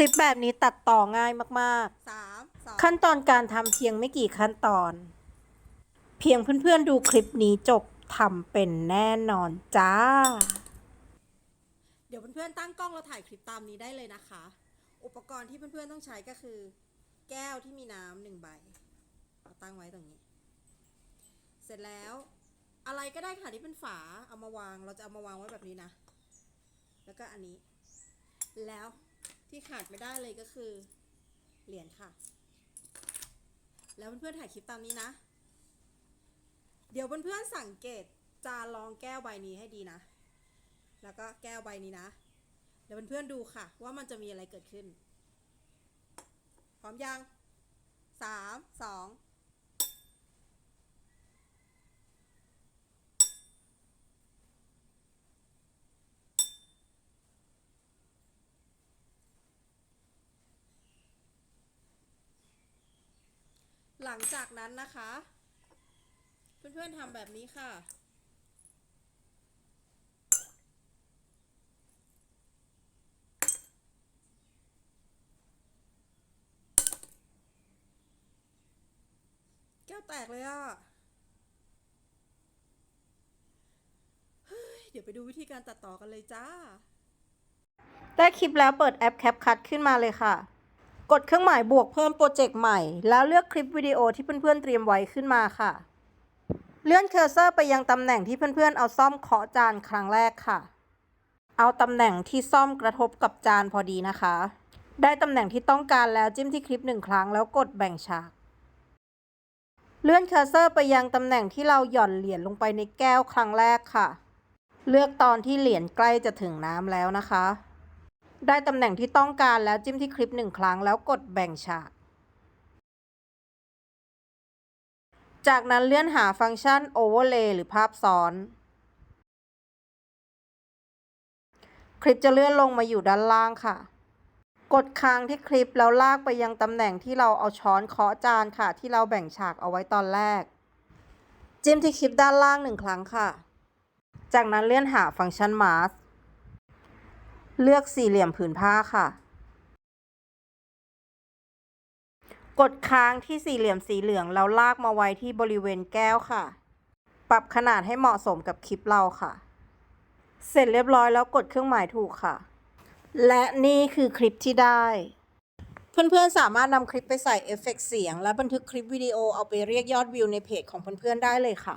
ลิปแบบนี้ตัดต่อง่ายมากสามสองๆ ขั้นตอนการทำเพียงไม่กี่ขั้นตอน เพียงเพื่อนๆดูคลิปนี้จบทำเป็นแน่นอนจ้า เดี๋ยวเพื่อนๆตั้งกล้องแล้วถ่ายคลิปตามนี้ได้เลยนะคะ อุปกรณ์ที่เพื่อนๆต้องใช้ก็คือ แก้วที่มีน้ำหนึ่งใบเอาตั้งไว้ตรงนี้ เสร็จแล้ว อะไรก็ได้ค่ะที่เป็นฝาเอามาวาง เราจะเอามาวางไว้แบบนี้นะ แล้วก็อันนี้ แล้ว ที่ขาดไม่ได้เลยก็คือ เหรียญค่ะ แล้วเพื่อนๆถ่ายคลิปตามนี้นะ เดี๋ยวเพื่อนๆสังเกตจานรองแก้วใบนี้ให้ดีนะ แล้วก็แก้วใบนี้นะ เดี๋ยวเพื่อนๆดูค่ะ ว่ามันจะมีอะไรเกิดขึ้น พร้อมยังสามสอง หลังจากนั้นนะคะ เพื่อนๆทำแบบนี้ค่ะ แก้วแตกเลยอะเฮ้ยเดี๋ยวไปดูวิธีการตัดต่อกันเลยจ้า ได้คลิปแล้วเปิดแอป CapCut ขึ้นมาเลยค่ะ กดเครื่องหมายบวกเพิ่มโปรเจกต์ใหม่ แล้วเลือกคลิปวิดีโอที่เพื่อนๆเตรียมไว้ขึ้นมาค่ะ เลื่อนเคอร์เซอร์ไปยังตำแหน่งที่เพื่อนๆ เอาซ่อมเคาะจานครั้งแรกค่ะ เอาตำแหน่งที่ซ่อมกระทบกับจานพอดีนะคะ ได้ตำแหน่งที่ต้องการแล้วจิ้มที่คลิปหนึ่งครั้งแล้วกดแบ่งฉาก เลื่อนเคอร์เซอร์ไปยังตำแหน่งที่เราหย่อนเหรียญลงไปในแก้วครั้งแรกค่ะ เลือกตอนที่เหรียญใกล้จะถึงน้ำแล้วนะคะ ได้ตำแหน่งที่ต้องการแล้วจิ้มที่คลิปหนึ่งครั้งแล้วกดแบ่งฉาก จากนั้นเลื่อนหาฟังก์ชัน Overlay หรือภาพซ้อน คลิปจะเลื่อนลงมาอยู่ด้านล่างค่ะ กดค้างที่คลิปแล้วลากไปยังตำแหน่งที่เราเอาช้อนเคาะจานค่ะ ที่เราแบ่งฉากเอาไว้ตอนแรก จิ้มที่คลิปด้านล่างหนึ่งครั้งค่ะ จากนั้นเลื่อนหาฟังก์ชัน Mask เลือกสี่เหลี่ยมผืนผ้าค่ะ กดค้างที่สี่เหลี่ยมสีเหลืองแล้วลากมาไว้ที่บริเวณแก้วค่ะ ปรับขนาดให้เหมาะสมกับคลิปเราค่ะ เสร็จเรียบร้อยแล้วกดเครื่องหมายถูกค่ะ และนี่คือคลิปที่ได้เพื่อนๆ สามารถนำคลิปไปใส่เอฟเฟกต์เสียง และบันทึกคลิปวิดีโอเอาไปเรียกยอดวิวในเพจของเพื่อนๆ ได้เลยค่ะ